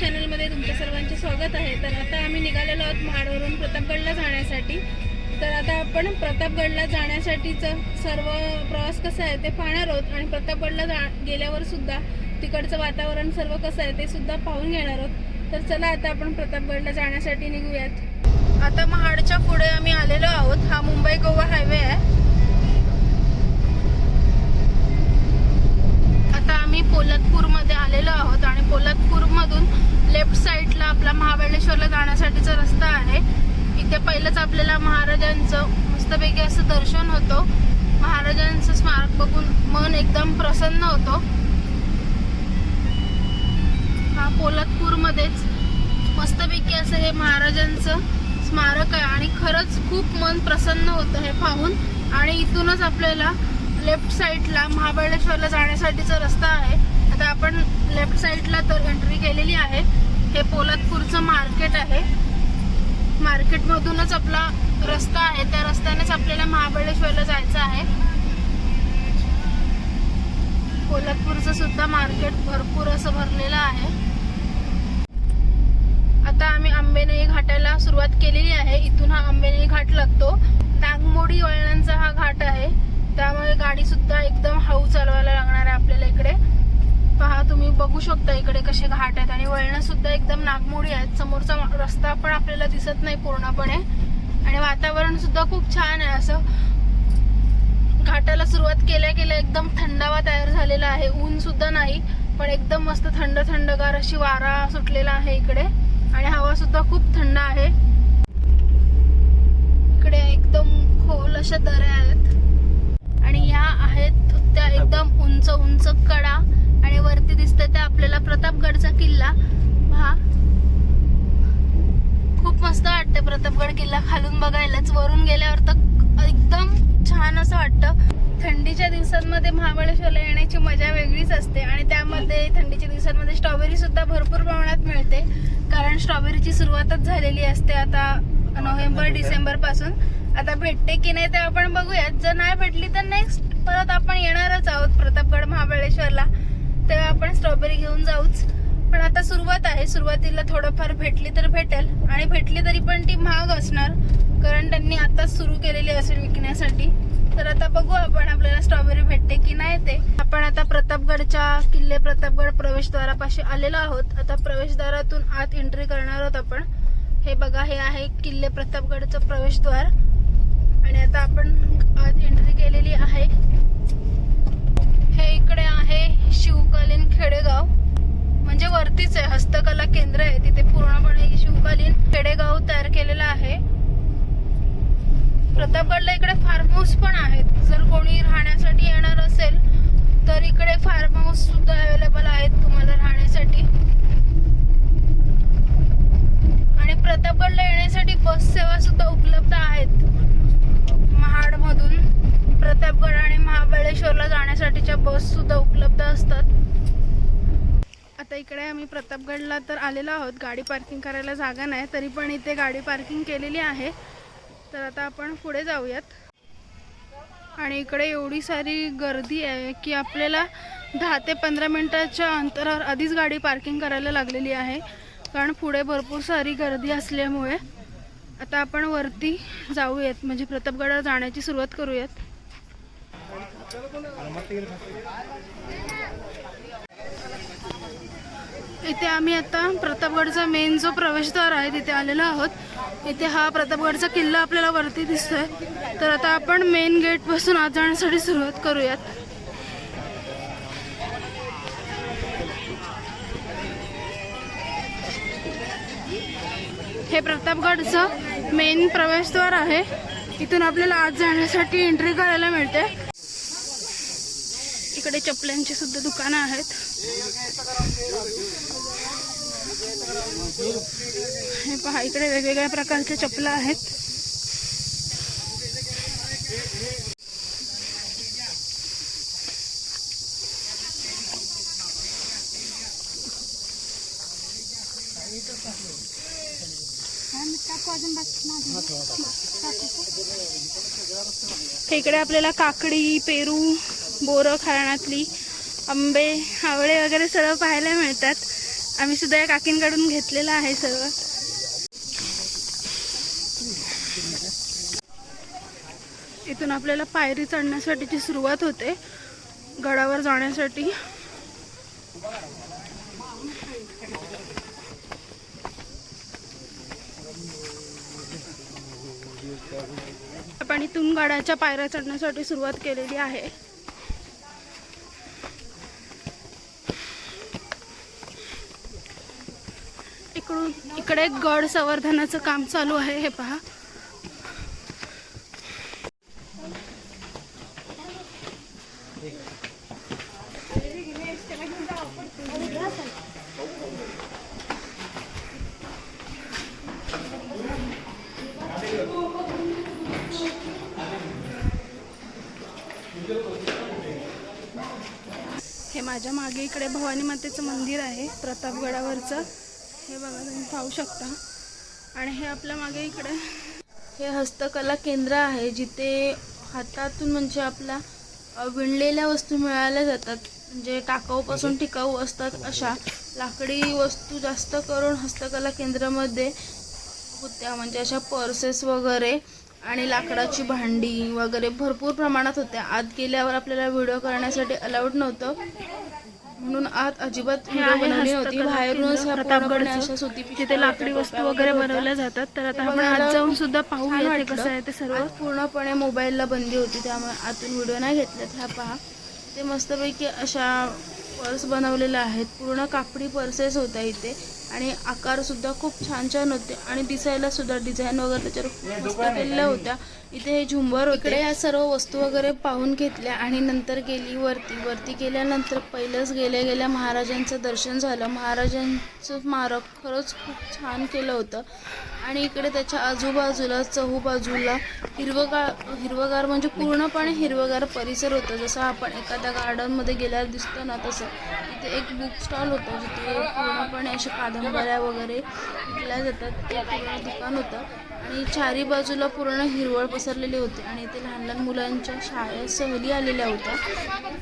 चॅनलमध्ये तुमच्या सर्वांचे स्वागत आहे. तर आता आम्ही निघालेलो आहोत महाडवरून प्रतापगडला जाण्यासाठी. तर आता आपण प्रतापगडला जाण्यासाठीचं सर्व प्रवास कसा आहे ते पाहणार आहोत आणि प्रतापगडला जा गेल्यावर सुद्धा तिकडचं वातावरण सर्व कसं आहे ते सुद्धा पाहून घेणार आहोत. तर चला आता आपण प्रतापगडला जाण्यासाठी निघूयात. आता महाडच्या पुढे आम्ही आलेलो आहोत. हा मुंबई गोवा हायवे आहे. आम्ही पोलतपूरमध्ये आलेलो आहोत आणि पोलतपूरमधून लेफ्ट साईडला आपला महाबळेश्वरला जाण्यासाठीचा रस्ता आहे. इथे पहिलंच आपल्याला महाराजांचं मस्तपैकी असं दर्शन होतं. महाराजांचं स्मारक बघून मन एकदम प्रसन्न होतो. हा पोलतपूरमध्येच मस्तपैकी असं हे महाराजांचं स्मारक आहे आणि खरंच खूप मन प्रसन्न होतं हे पाहून. आणि इथूनच आपल्याला लेफ्ट साईडला महाबळेश्वरला जाण्यासाठीचा रस्ता आहे. आता आपण लेफ्ट साईडला तर एंट्री केलेली आहे. हे पोलादपूरचं मार्केट आहे. मार्केटमधूनच आपला रस्ता आहे. त्या रस्त्यानेच आपल्याला महाबळेश्वरला जायचं आहे. कोल्हापूरचं सुद्धा मार्केट भरपूर असं भरलेलं आहे. आता आम्ही आंबेनळी घाटाला सुरुवात केलेली आहे. इथून हा आंबेनळी घाट लागतो. नागमोडी वळणांचा हा घाट आहे. त्यामुळे गाडी सुद्धा एकदम हळू चालवायला लागणार आहे आपल्याला इकडे. पहा तुम्ही बघू शकता इकडे कसे घाट आहेत आणि वळणं सुद्धा एकदम नागमोडी आहेत. समोरचा रस्ता पण आपल्याला दिसत नाही पूर्णपणे. आणि वातावरण सुद्धा खूप छान आहे असं. घाटाला सुरुवात केल्या केल्या एकदम थंडावा तयार झालेला आहे. ऊन सुद्धा नाही पण एकदम मस्त थंड थंडगार अशी वारा सुटलेला आहे इकडे. आणि हवा सुद्धा खूप थंड आहे. इकडे एकदम खोल अशा दऱ्या आहेत. आणि ह्या आहेत त्या एकदम उंच उंच कडा. आणि वरती दिसतंय त्या आपल्याला प्रतापगडचा किल्ला. पहा. खूप मस्त वाटतं प्रतापगड किल्ला खालून बघायलाच. वरून गेल्यावर तर एकदम छान असं वाटतं. थंडीच्या दिवसांमध्ये महाबळेश्वरला येण्याची मजा वेगळीच असते. आणि त्यामध्ये थंडीच्या दिवसांमध्ये स्ट्रॉबेरी सुद्धा भरपूर प्रमाणात मिळते. कारण स्ट्रॉबेरीची सुरुवातच झालेली असते आता नोव्हेंबर डिसेंबरपासून आता भेटते की नाही ते आपण बघूयात. जर नाही भेटली तर नेक्स्ट परत आपण येणारच आहोत प्रतापगड महाबळेश्वरला. तेव्हा आपण स्ट्रॉबेरी घेऊन जाऊच. पण आता सुरुवात आहे. सुरुवातीला थोडंफार भेटली तर भेटेल. आणि भेटली तरी पण ती महाग असणार. कारण त्यांनी आताच सुरू केलेली असेल विकण्यासाठी. तर आता बघू आपण आपल्याला स्ट्रॉबेरी भेटते की नाही ते. आपण आता प्रतापगडच्या किल्ले प्रतापगड प्रवेशद्वारापाशी आलेलो आहोत. आता प्रवेशद्वारातून आत एंट्री करणार आहोत आपण. हे बघा हे आहे किल्ले प्रतापगडचं प्रवेशद्वार. आणि आता आपण आज एंट्री केलेली आहे. हे इकडे आहे शिवकालीन खेडेगाव. म्हणजे वरतीच आहे हस्तकला केंद्र आहे. तिथे पूर्णपणे शिवकालीन खेडेगाव तयार केलेलं आहे. प्रतापगडला इकडे फार्म हाऊस पण आहेत. जर कोणी राहण्यासाठी येणार असेल तर इकडे फार्म हाऊस सुद्धा अवेलेबल आहेत तुम्हाला राहण्यासाठी. आणि प्रतापगडला येण्यासाठी बस सेवा सुद्धा उपलब्ध आहेत. महाड मधून प्रतापगड आणि महाबळेश्वरला जाण्यासाठीच्या बस सुद्धा उपलब्ध असतात. आता इकडे आम्ही प्रतापगडला तर आलेलो आहोत. गाडी पार्किंग करायला जागा नाही तरी पण इथे गाडी पार्किंग केलेली आहे. तर आता आपण पुढे जाऊयात. आणि इकडे एवढी सारी गर्दी आहे की आपल्याला दहा ते पंधरा मिनटाच्या अंतरावर आधीच गाडी पार्किंग करायला लागलेली आहे. कारण पुढे भरपूर सारी गर्दी असल्यामुळे आता आपण वरती जाऊयात. म्हणजे प्रतापगडाला जाण्याची सुरुवात करूयात. इथे आम्ही आता प्रतापगडचा मेन जो प्रवेशद्वार आहे तिथे आलेलो आहोत. इथे हा प्रतापगडचा किल्ला आपल्याला वरती दिसतोय. तर आता आपण मेन गेटपासून आत जाण्यासाठी सुरुवात करूयात. हे प्रतापगडचं मेन प्रवेशद्वार आहे. इथून आपल्याला आत जाण्यासाठी एंट्री करायला मिळते. इकडे चपल्यांची सुद्धा दुकानं आहेत. हे पहा इकडे वेगवेगळ्या प्रकारच्या चपला आहेत. इकडे आपल्याला काकडी पेरू बोरं खाण्यातली आंबे आवळे वगैरे सर्व पाहायला मिळतात. आम्ही सुद्धा या काकींकडून घेतलेलं आहे सर्व इथून आपल्याला पायरी चढण्यासाठीची सुरुवात होते. गडावर जाण्यासाठी. आपण इथून गडाच्या पायऱ्या चढण्यासाठी सुरुवात केलेली आहे. इकडून इकडे गड संवर्धनाचं काम चालू आहे हे पहा. माझ्या मागे इकडे भवानी मातेचं मंदिर आहे प्रतापगडावरचं. हे बघा तुम्ही पाहू शकता. आणि हे आपल्या मागे इकडे हे हस्तकला केंद्र आहे जिथे हातातून म्हणजे आपल्या अ, विणलेल्या वस्तू मिळाल्या जातात. म्हणजे टाकाऊपासून टिकाऊ असतात अशा. लाकडी वस्तू जास्त करून हस्तकला केंद्रामध्ये होत्या. म्हणजे अशा पर्सेस वगैरे आणि लाकडाची भांडी वगैरे भरपूर प्रमाणात होत्या. आत गेल्यावर आपल्याला व्हिडिओ करण्यासाठी अलाउड नव्हतं. म्हणून आत अजिबात व्हिडिओ बनवली अशा सुती तिथे लाकडी वस्तू वगैरे बनवल्या जातात तर आता आपण आत जाऊन सुद्धा पाहूया ते कसं आहे ते सर्व. पूर्णपणे मोबाईलला बंदी होती त्यामुळे आतून व्हिडिओ नाही घेतलेत ह्या पहा. ते मस्तपैकी अशा पर्स बनवलेल्या आहेत. पूर्ण कापडी पर्सेस होत्या इथे. आणि आकार सुद्धा खूप छान छान होते. आणि दिसायला सुद्धा डिझाईन वगैरे त्याच्यावर खूप मस्त केलेल्या होत्या. इथे हे झुंबर इकडे या सर्व वस्तू वगैरे पाहून घेतल्या आणि नंतर गेली वरती. वरती गेल्यानंतर पहिलंच गेल्या गेल्या महाराजांचं दर्शन झालं. महाराजांचं स्मारक खरंच खूप छान केलं होतं. आणि इकडे त्याच्या आजूबाजूला चहूबाजूला हिरवगार हिरवगार म्हणजे पूर्णपणे हिरवगार परिसर होतं. जसं आपण एखाद्या गार्डनमध्ये गेल्यावर दिसतो ना तसं. इथे एक बुक स्टॉल होतं जिथे पूर्णपणे अशा कादंबऱ्या वगैरे विकल्या जातात. ते पूर्ण दुकान होतं. आणि चारी बाजूला पूर्ण हिरवळ पसरलेली होती. आणि इथे लहान लहान मुलांच्या शाळेत सहली आलेल्या होत्या.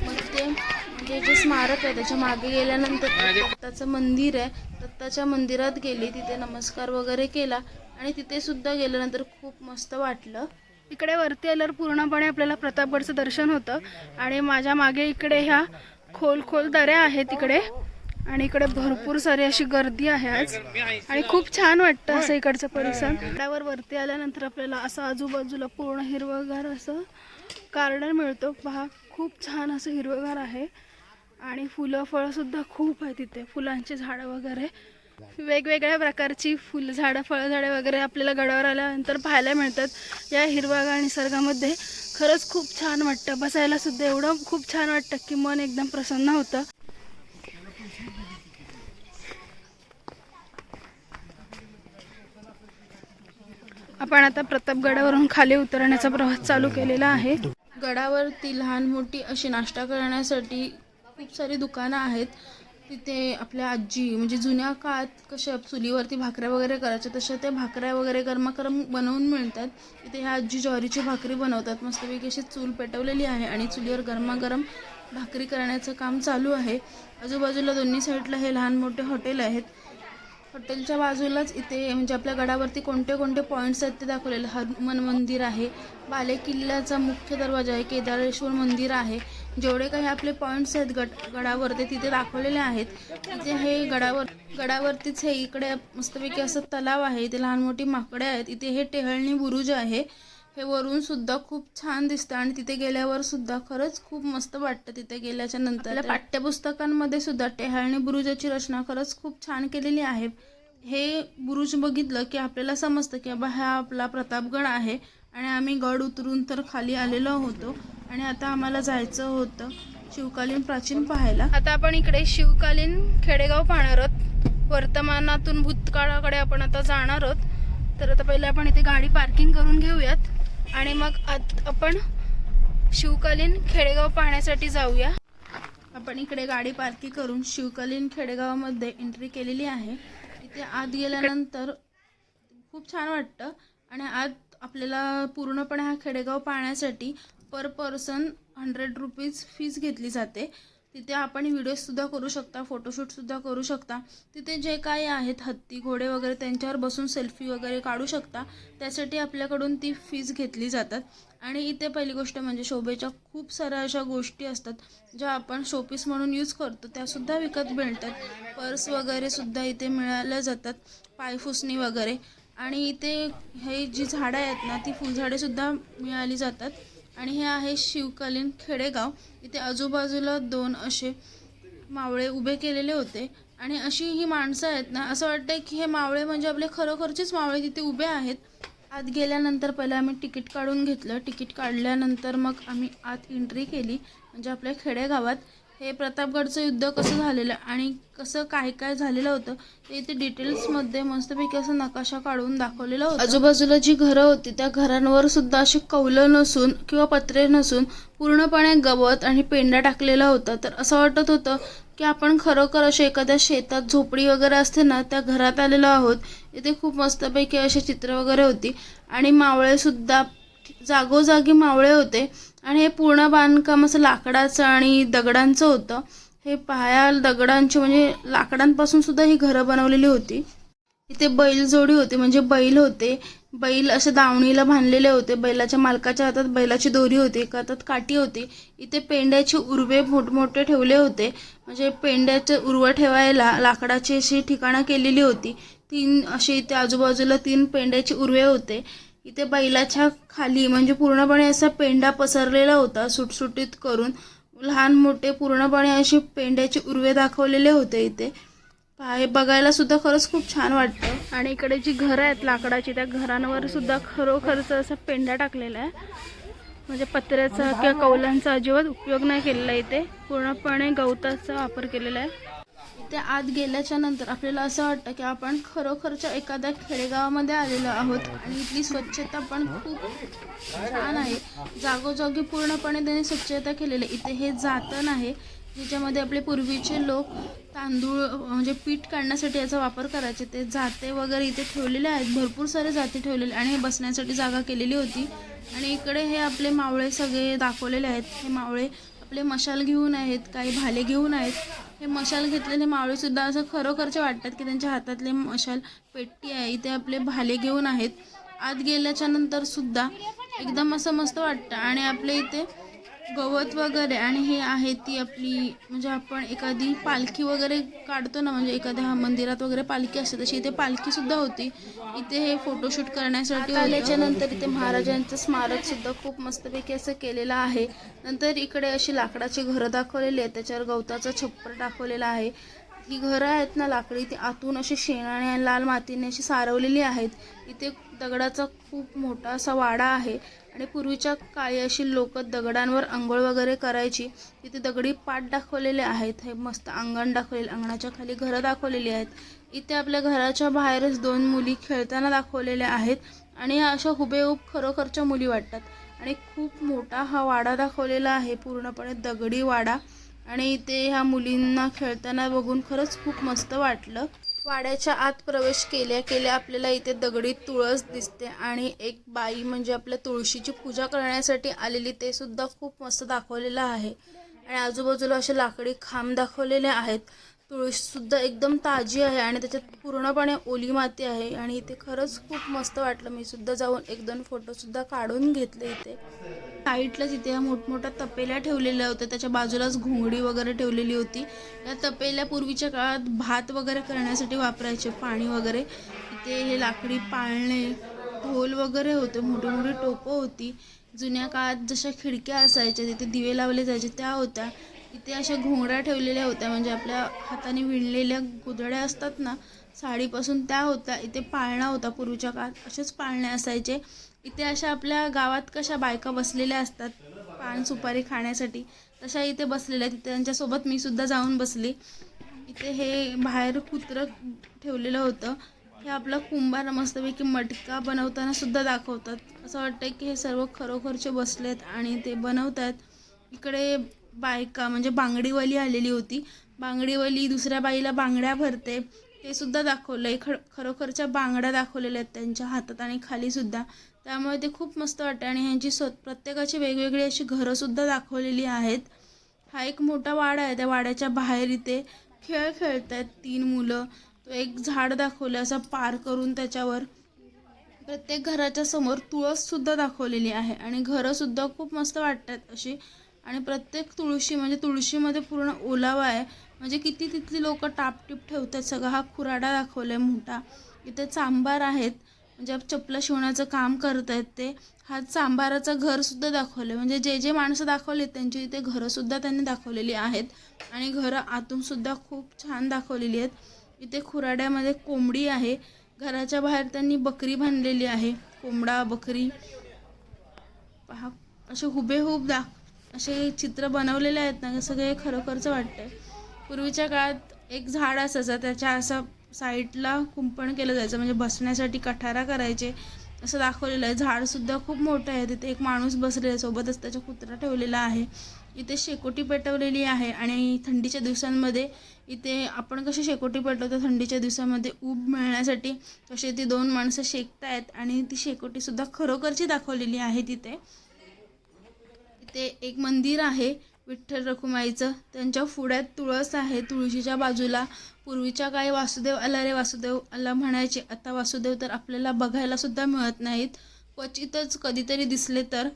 मग ते म्हणजे जे स्मारक आहे त्याच्यामागे गेल्यानंतर दत्ताचं मंदिर आहे. दत्ताच्या मंदिरात गेली तिथे नमस्कार वगैरे केला. आणि तिथे सुद्धा गेल्यानंतर खूप मस्त वाटलं. इकडे वरती आल्यावर पूर्णपणे आपल्याला प्रतापगडचं दर्शन होतं. आणि माझ्या मागे इकडे ह्या खोल खोल दऱ्या आहेत तिकडे. आणि इकडे भरपूर सारी अशी गर्दी आहे आज. आणि खूप छान वाटतं असं इकडचं परिसर. गडावर वरती आल्यानंतर आपल्याला असं आजूबाजूला पूर्ण हिरवंगार असं गार्डन मिळतो. पहा खूप छान असं हिरवगार आहे. आणि फुलं फळं सुद्धा खूप आहे तिथे. फुलांची झाडं वगैरे. वेगवेगळ्या प्रकारची फुलझाडं फळझाडे वगैरे आपल्याला गडावर आल्यानंतर पाहायला मिळतात. या हिरवागार निसर्गामध्ये खरंच खूप छान वाटतं. बसायला सुद्धा एवढं खूप छान वाटतं की मन एकदम प्रसन्न होतं. आपण आता प्रतापगडावरून खाली उतरण्याचा प्रवास चालू केलेला आहे. गडावरती लहान मोठी अशी नाश्ता करण्यासाठी खूप सारी दुकानं आहेत. तिथे आपल्या आजी म्हणजे जुन्या काळात कशा चुलीवरती भाकऱ्या वगैरे करायच्या तशा त्या भाकऱ्या वगैरे गरमागरम बनवून मिळतात. तिथे ह्या आजी ज्वारीची भाकरी बनवतात. मस्तपैकी अशी चूल पेटवलेली आहे आणि चुलीवर गरमागरम भाकरी करण्याचं काम चालू आहे. आजूबाजूला दोन्ही साईडला हे लहान मोठे हॉटेल आहेत. हॉटेलच्या बाजूलाच इथे म्हणजे आपल्या गडावरती कोणते कोणते पॉईंट्स आहेत ते दाखवलेले. हनुमान मंदिर आहे. बाले किल्ल्याचा मुख्य दरवाजा आहे. केदारेश्वर मंदिर आहे. जेवढे काही आपले पॉईंट्स आहेत गड गडावर ते तिथे दाखवलेले आहेत. तिथे हे गडावर गडावरतीच हे इकडे मस्तपैकी असं तलाव आहे. इथे लहान मोठी माकडे आहेत. इथे हे टेहळणी बुरुज आहे. हे वरून सुद्धा खूप छान दिसतं आणि तिथे गेल्यावर सुद्धा खरंच खूप मस्त वाटतं तिथे गेल्याच्यानंतर. पाठ्यपुस्तकांमध्ये सुद्धा टेहाळणी बुरुजाची रचना खरंच खूप छान केलेली आहे. हे बुरुज बघितलं की आपल्याला समजतं की बाबा हा आपला प्रतापगड आहे आणि आम्ही गड उतरून तर खाली आलेलो होतो आणि आता आम्हाला जायचं होतं शिवकालीन प्राचीन पाहायला. आता आपण इकडे शिवकालीन खेडेगाव पाहणार आहोत. वर्तमानातून भूतकाळाकडे आपण आता जाणार आहोत. तर आता पहिले आपण इथे गाडी पार्किंग करून घेऊयात. आणि मग आत आपण शिवकालीन खेडेगाव पाहण्यासाठी जाऊया. आपण इकडे गाडी पार्किंग करून शिवकालीन खेडेगावामध्ये एंट्री केलेली आहे. इथे आत गेल्यानंतर खूप छान वाटतं. आणि आत आपल्याला पूर्णपणे हा खेडेगाव पाहण्यासाठी per person hundred rupees fees घेतली जाते. तिथे आपण व्हिडिओजसुद्धा करू शकता फोटोशूटसुद्धा करू शकता. तिथे जे काही आहेत हत्ती घोडे वगैरे त्यांच्यावर बसून सेल्फी वगैरे काढू शकता. त्यासाठी आपल्याकडून ती फीज घेतली जातात. आणि इथे पहिली गोष्ट म्हणजे शोभेच्या खूप साऱ्या अशा गोष्टी असतात ज्या आपण शोपीस म्हणून यूज करतो. त्यासुद्धा विकत मिळतात. पर्स वगैरेसुद्धा इथे मिळाल्या जातात पायफुसणी वगैरे. आणि इथे हे जी झाडं आहेत ना ती फुलझाडेसुद्धा मिळाली जातात. आणि हे आहे शिवकालीन खेडेगाव. इथे आजूबाजूला दोन असे मावळे उभे केलेले होते. आणि अशी ही माणसं आहेत ना असं वाटतं की हे मावळे म्हणजे आपले खरोखरचेच मावळे तिथे उभे आहेत. आत गेल्यानंतर पहिलं आम्ही तिकीट काढून घेतलं. तिकीट काढल्यानंतर मग आम्ही आत एंट्री केली म्हणजे आपल्या खेडेगावात. हे प्रतापगडचं युद्ध कसं झालेलं आणि कसं काय काय झालेलं होतं ते इथे डिटेल्समध्ये मस्तपैकी असं नकाशा काढून दाखवलेला होता. आजूबाजूला जी घरं होती त्या घरांवर सुद्धा अशी कौलं नसून किंवा पत्रे नसून पूर्णपणे गवत आणि पेंडा टाकलेला होता. तर असं वाटत होतं की आपण खरोखर असे एखाद्या शेतात झोपडी वगैरे असते ना त्या घरात आलेलो आहोत. इथे खूप मस्तपैकी असे चित्र वगैरे होती. आणि मावळेसुद्धा जागोजागी मावळे होते. आणि हे पूर्ण बांधकाम असं लाकडाचं आणि दगडांचं होतं. हे पाया दगडांची म्हणजे लाकडांपासून सुद्धा ही घरं बनवलेली होती. इथे बैलजोडी होती म्हणजे बैल होते. बैल असे दावणीला बांधलेले होते. बैलाच्या मालकाच्या हातात बैलाची दोरी होती एका हातात काठी होती. इथे पेंड्याचे उर्वे मोठमोठे ठेवले होते. म्हणजे पेंड्याचे उर्व ठेवायला लाकडाची अशी ठिकाणं केलेली होती. तीन असे इथे आजूबाजूला तीन पेंड्याचे उर्वे होते. इथे बैलाच्या खाली म्हणजे पूर्णपणे असा पेंडा पसरलेला होता सुटसुटीत करून. लहान मोठे पूर्णपणे असे पेंड्याचे उर्वे दाखवलेले होते इथे. हे बघायला सुद्धा खरंच खूप छान वाटतं. आणि इकडे जी घरं आहेत लाकडाची त्या घरांवर सुद्धा खरोखरचं असा पेंडा टाकलेला आहे. म्हणजे पत्र्याचा किंवा कौलांचा अजिबात उपयोग नाही केलेला आहे इथे. पूर्णपणे गवताचा वापर केलेला आहे. ते आत गेल्याच्यानंतर आपल्याला असं वाटतं की आपण खरोखरच्या एखाद्या खेडेगावामध्ये आलेलो आहोत आणि इथली स्वच्छता पण खूप छान आहे. जागोजागी पूर्णपणे त्याने स्वच्छता केलेली आहे. इथे हे जातण आहे ज्याच्यामध्ये आपले पूर्वीचे लोक तांदूळ म्हणजे पीठ काढण्यासाठी याचा वापर करायचे. ते जाते वगैरे इथे ठेवलेले आहेत. भरपूर सारे जाते ठेवलेले आणि हे बसण्यासाठी जागा केलेली होती. आणि इकडे हे आपले मावळे सगळे दाखवलेले आहेत. हे मावळे आपले मशाल घेऊन आहेत काही भाले घेऊन आहेत. हे मशाल घेतलेले मावळेसुद्धा असं खरोखरचे वाटतात की त्यांच्या हातातले मशाल पेट्टी आहे इथे आपले भाले घेऊन आहेत. आत गेल्याच्यानंतर सुद्धा एकदम असं मस्त वाटतं. आणि आपल्या इथे गवत वगैरे आणि हे आहे ती आपली म्हणजे आपण एखादी पालखी वगैरे काढतो ना म्हणजे एखाद्या मंदिरात वगैरे पालखी असते तशी इथे पालखी सुद्धा होती. इथे हे फोटोशूट करण्यासाठी आल्याच्यानंतर इथे महाराजांचं स्मारक सुद्धा खूप मस्तपैकी असं केलेलं आहे. नंतर इकडे अशी लाकडाची घरं दाखवलेली आहेत त्याच्यावर गवताचा छप्पर दाखवलेला आहे. ही घरं आहेत ना लाकडी ती आतून अशी शेणाने आणि लाल मातीने अशी सारवलेली आहेत. इथे दगडाचा खूप मोठा असा वाडा आहे. आणि पूर्वीच्या काळी अशी लोक दगडांवर आंघोळ वगैरे करायची. तिथे दगडी पाट दाखवलेले आहेत. हे मस्त अंगण दाखवलेले अंगणाच्या खाली घरं दाखवलेली आहेत. इथे आपल्या घराच्या बाहेरच दोन मुली खेळताना दाखवलेल्या आहेत आणि ह्या अशा हुबेहूब खरोखरच्या मुली वाटतात. आणि खूप मोठा हा वाडा दाखवलेला आहे पूर्णपणे दगडी वाडा. आणि इथे ह्या मुलींना खेळताना बघून खरंच खूप मस्त वाटलं. वाड्याच्या आत प्रवेश केल्या केल्या आपल्याला इथे दगडी तुळस दिसते आणि एक बाई म्हणजे आपल्या तुळशीची पूजा करण्यासाठी आलेली ते सुद्धा खूप मस्त दाखवलेलं आहे. आणि आजूबाजूला असे लाकडी खांब दाखवलेले आहेत. तुळशीसुद्धा एकदम ताजी आहे आणि त्याच्यात पूर्णपणे ओली माती आहे आणि इथे खरंच खूप मस्त वाटलं. मी सुद्धा जाऊन एक दोन फोटोसुद्धा काढून घेतले इथे. साईडलाच इथे या मोठमोठ्या तपेल्या ठेवलेल्या होत्या. त्याच्या बाजूलाच घोंगडी वगैरे ठेवलेली होती. या तपेल्या पूर्वीच्या काळात भात वगैरे करण्यासाठी वापरायचे पाणी वगैरे. इथे हे लाकडी पाळणे ढोल वगैरे होते मोठी मोठी टोपं होती. जुन्या काळात जशा खिडक्या असायच्या तिथे दिवे लावले जायचे त्या होत्या. इथे अशा घोंगड्या ठेवलेल्या होत्या. म्हणजे आपल्या हाताने विणलेल्या गुदड्या असतात ना साडीपासून त्या होत्या. इथे पाळणा होता पूर्वीच्या काळात. असेच पाळणे असायचे. इथे अशा आपल्या गावात कशा बायका बसलेल्या असतात पान सुपारी खाण्यासाठी तशा इथे बसलेल्या तिथे त्यांच्यासोबत मी सुद्धा जाऊन बसली. इथे हे बाहेर कुत्रं ठेवलेलं होतं. हे आपलं कुंभार मस्तपैकी मटका बनवताना सुद्धा दाखवतात. असं वाटतं की हे सर्व खरोखरचे बसलेत आणि ते बनवत आहेत इकडे बायका म्हणजे बांगडीवाली आलेली होती. बांगडीवाली दुसऱ्या बाईला बांगड्या भरते. ते सुद्धा दाखवलं आहे ख खरोखरच्या बांगड्या दाखवलेल्या आहेत त्यांच्या हातात आणि खाली सुद्धा. त्यामुळे ते खूप मस्त वाटतं आणि ह्यांची स्व प्रत्येकाची वेगवेगळी अशी घरंसुद्धा दाखवलेली आहेत. हा एक मोठा वाडा आहे. त्या वाड्याच्या बाहेर इथे खेळ खेळत आहेत तीन मुलं. तो एक झाड दाखवलं असं पार करून त्याच्यावर. प्रत्येक घराच्या समोर तुळससुद्धा दाखवलेली आहे आणि घरंसुद्धा खूप मस्त वाटतात अशी. आणि प्रत्येक तुळशी म्हणजे तुळशीमध्ये पूर्ण ओलावा आहे. म्हणजे किती तिथली लोक टापटीप ठेवतात सगळा. हा खुराडा दाखवला आहे मोठा. इथे चांबार आहेत. म्हणजे चपला शिवण्याचं काम करत आहेत ते. हा चांबाराचं घरसुद्धा दाखवलं आहे म्हणजे जे जे माणसं दाखवले त्यांची इथे घरंसुद्धा त्यांनी दाखवलेली आहेत. आणि घरं आतूनसुद्धा खूप छान दाखवलेली आहेत. इथे खुराड्यामध्ये कोंबडी आहे. घराच्या बाहेर त्यांनी बकरी बांधलेली आहे. कोंबडा बकरी. पहा असे हुबेहूब दाख असे चित्र बनवलेले आहेत ना सगळे खरोखरचं वाटतंय. पूर्वीच्या काळात एक झाड असायचं त्याच्या असं साईडला कुंपण केलं जायचं म्हणजे बसण्यासाठी कठारा करायचे असं दाखवलेलं आहे. झाडसुद्धा खूप मोठं आहे तिथे एक माणूस बसलेला आहे सोबतच त्याचा कुत्रा ठेवलेला आहे. इथे शेकोटी पेटवलेली आहे आणि थंडीच्या दिवसांमध्ये इथे आपण कशी शेकोटी पेटवतो थंडीच्या दिवसामध्ये ऊब मिळण्यासाठी तसे ती दोन माणसं शेकतायत आणि ती शेकोटीसुद्धा खरोखरची दाखवलेली आहे तिथे. इथे एक मंदिर आहे विठ्ठल रखुमाईचं. त्यांच्या पुढ्यात तुळस आहे. तुळशीच्या बाजूला पूर्वीच्या काळी वासुदेव आला रे वासुदेव. आला म्हणायचे आता वासुदेव तर आपल्याला बघायला सुद्धा मिळत नाहीत. क्वचितच कधीतरी दिसले तर.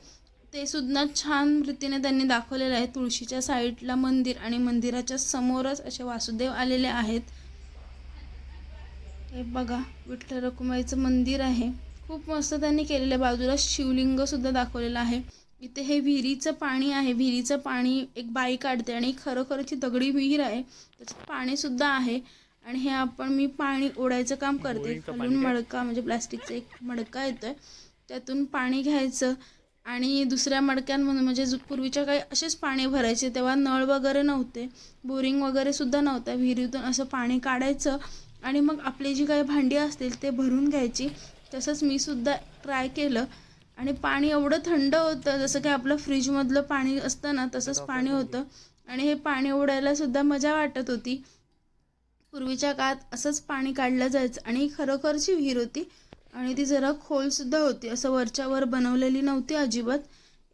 ते सुद्धा छान रीतीने त्यांनी दाखवलेलं आहे. तुळशीच्या साईडला मंदिर आणि मंदिराच्या समोरच असे वासुदेव आलेले आहेत. हे बघा विठ्ठल रखुमाईचं मंदिर आहे. खूप मस्त त्यांनी केलेलं आहे. बाजूला शिवलिंग सुद्धा दाखवलेलं आहे. इथे हे विहिरीचं पाणी आहे. विहिरीचं पाणी एक बाई काढते आणि खरोखरची दगडी विहीर आहे. त्याच्यात पाणी सुद्धा आहे. आणि हे आपण मी पाणी ओढायचं काम करते. खालून मडका म्हणजे प्लास्टिकचा एक मडका येतोय. त्यातून पाणी घ्यायचं. आणि दुसऱ्या मडक्यांमधून म्हणजे पूर्वीच्या काही असेच पाणी भरायचे. तेव्हा नळ वगैरे नव्हते. बोरिंग वगैरे सुद्धा नव्हतं. विहिरीतून असं पाणी काढायचं. आणि मग आपली जी काही भांडी असतील ते भरून घ्यायची. तसंच मी सुद्धा ट्राय केलं. आणि पाणी एवढं थंड होतं जसं की आपलं फ्रीजमधलं पाणी असतं ना तसंच पाणी होतं. आणि हे पाणी ओढायला सुद्धा मजा वाटत होती. पूर्वीच्या काळात असंच पाणी काढलं जायचं आणि खरोखरची विहीर होती. आणि ती जरा खोलसुद्धा होती. असं वरच्या वर बनवलेली नव्हती अजिबात.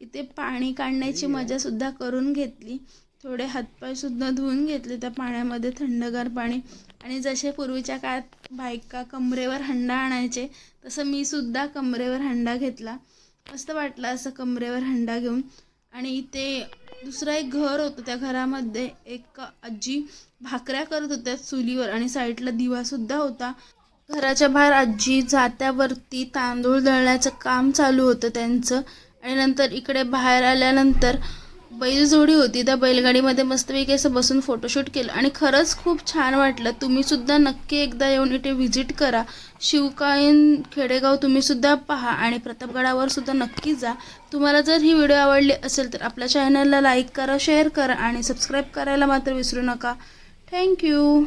इथे पाणी काढण्याची मजासुद्धा करून घेतली. थोडे हातपायसुद्धा धुवून घेतले त्या पाण्यामध्ये थंडगार पाणी. आणि जसे पूर्वीच्या काळात बायका कमरेवर हंडा आणायचे तसं मी सुद्धा कमरेवर हंडा घेतला. मस्त वाटलं असं कमरेवर हंडा घेऊन. आणि इथे दुसरं एक घर होतं त्या घरामध्ये एक आजी भाकऱ्या करत होत्या चुलीवर आणि साईडला दिवासुद्धा होता. घराच्या बाहेर आजी जात्यावरती तांदूळ दळण्याचं काम चालू होतं त्यांचं. आणि नंतर इकडे बाहेर आल्यानंतर बैलजोडी होती. त्या बैलगाडीमध्ये मस्तपैकी असं बसून फोटोशूट केलं. आणि खरंच खूप छान वाटलं. तुम्हीसुद्धा नक्की एकदा येऊन इथे व्हिजिट करा. शिवकालीन खेडेगाव तुम्हीसुद्धा पहा आणि प्रतापगडावर सुद्धा नक्की जा. तुम्हाला जर ही व्हिडिओ आवडली असेल तर आपल्या चॅनलला लाईक करा शेअर करा आणि सबस्क्राईब करायला मात्र विसरू नका. थँक्यू